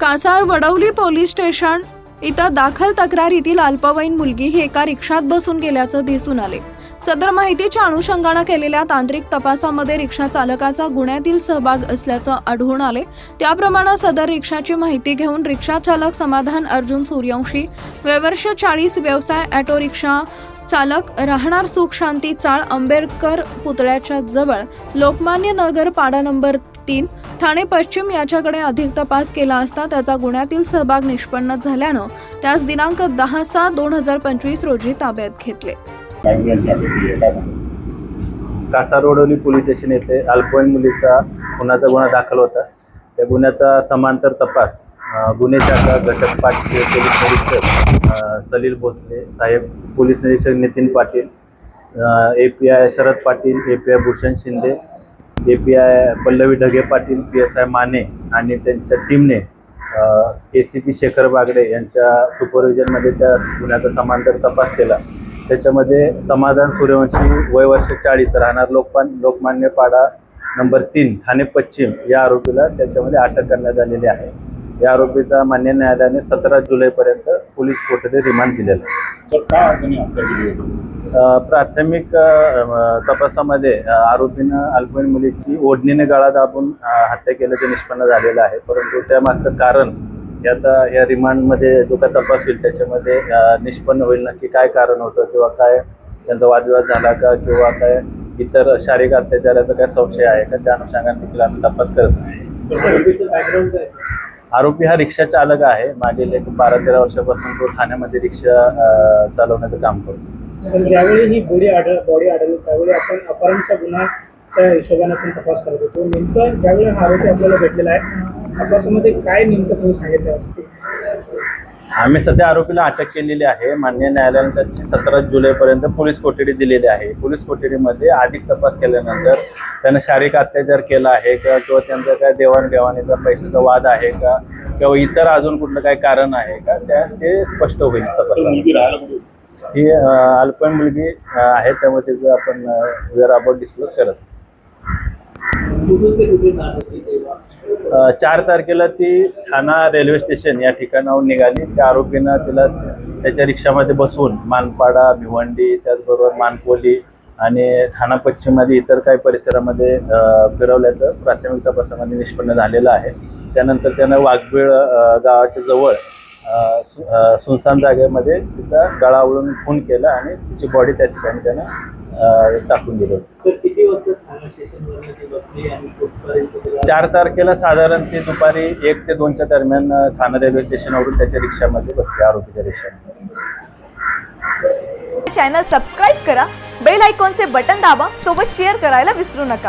Kasar Wadavali police station. इथं दाखल तक्रारीतील अल्पवयीन मुलगी ही एका रिक्षात बसून गेल्याचं दिसून आले. सदर माहितीच्या अनुषंगानं केलेल्या तांत्रिक तपासामध्ये रिक्षा चालकाचा गुन्ह्यातील सहभाग असल्याचं आढळून आले. त्याप्रमाणे सदर रिक्षाची माहिती घेऊन रिक्षा चालक समाधान अर्जुन सूर्यवंशी वयवर्ष चाळीस व्यवसाय ऑटो रिक्षा चालक राहणार सुख शांती चाळ आंबेडकर पुतळ्याच्या जवळ लोकमान्य नगर पाडा नंबर तीन ठाणे पश्चिम याच्याकडे अधिक तपास केला असता त्याचा गुन्ह्यातील सहभाग निष्पन्न झाल्यानं त्यास दिनांक दहा सहा दोन हजार पंचवीस रोजी ताब्यात घेतले. कासारोडोली पोलीस स्टेशन येथे अल्पवयीन मुलीचा खुनाचा गुन्हा दाखल होता. त्या गुन्ह्याचा समांतर तपास गुन्हे शाखा घटक पाच पोलीस निरीक्षक सलील भोसले साहेब पोलीस निरीक्षक Nitin Patil A P I Sharad Patil A P I Bhushan Shinde A P I Pallavi Dhage Patil P S I Mane आणि त्यांच्या टीमने A C P Shekhar Bagade यांच्या सुपरविजनमध्ये त्या गुन्ह्याचा समांतर तपास केला. त्याच्यामध्ये समाधान सूर्यवंशी वय वर्ष चाळीस राहणार लोकपान लोकमान्य पाडा नंबर तीन ठाणे पश्चिम या आरोपीला त्याच्यामध्ये अटक करण्यात आलेली आहे. या आरोपीचा मान्य न्यायालयाने सतरा जुलैपर्यंत पोलीस कोठडीत रिमांड दिलेला आहे. प्राथमिक तपासामध्ये आरोपीनं अल्पवयीन मुलीची ओढणीने गळा दाबून हत्या केल्याचे निष्पन्न झालेलं आहे. परंतु त्यामागचं कारण हे आता या रिमांडमध्ये जो काय तपास होईल त्याच्यामध्ये निष्पन्न होईल नक्की काय कारण होतं किंवा काय त्यांचा वादविवाद झाला का किंवा काय इतर शारीरिक अत्याचाराचा काय संशय आहे का त्या अनुषंगाने देखील आम्ही तपास करत नाही आरोपी हा रिक्षा चालक आहे. मागील एक बारा तेरा वर्षापासून तो ठाण्यामध्ये रिक्षा चालवण्याचं काम करतो. तर ज्यावेळी ही बॉडी आढळ बॉडी आढळली त्यावेळी आपण अपहरणचा गुन्हाच्या हिशोबाने आपण तपास करत होतो. नेमकं ज्यावेळी हा आरोपी आपल्याला भेटलेला आहे तपासामध्ये काय नेमकं तुम्ही सांगितलं असतं? आम्ही सध्या आरोपीला अटक केलेली आहे. मान्य न्यायालयाने त्याची सतरा जुलैपर्यंत पोलीस कोठडी दिलेली आहे. पोलीस कोठडीमध्ये अधिक तपास केल्यानंतर त्यानं शारीरिक अत्याचार केला आहे का किंवा त्यांचा काय देवाणघेवाणीचा पैशाचा वाद आहे का किंवा इतर अजून कुठलं काय कारण आहे का त्या ते स्पष्ट होईल तपासात. ही अल्पन अल्पवयीन मुलगी आहे त्यामुळे तिचं आपण वेअर अबाउट डिस्क्लोज करत. चार तारखेला ती ठाणा रेल्वे स्टेशन या ठिकाणाहून निघाली. त्या आरोपीनं तिला त्याच्या रिक्षामध्ये बसवून मानपाडा भिवंडी त्याचबरोबर मानकोली आणि ठाणा पश्चिममध्ये इतर काही परिसरामध्ये फिरवल्याचं प्राथमिक तपासामध्ये निष्पन्न झालेलं आहे. त्यानंतर त्यानं वाघबीळ गावाच्या जवळ सुनसान जागेमध्ये तिचा गळा आवळून खून केला आणि तिची बॉडी त्या ठिकाणी त्यानं टाकून दिली. होती चार तारखेला साधारण ते दुपारी एक ते दोनच्या दरम्यान ठाणे रेल्वे स्टेशनवरून त्याच्या रिक्षामध्ये बसले आरोपीच्या रिक्षामध्ये. चॅनल सबस्क्राईब करा बेल आयकॉनचे बटन दाबा सोबत शेअर करायला विसरू नका.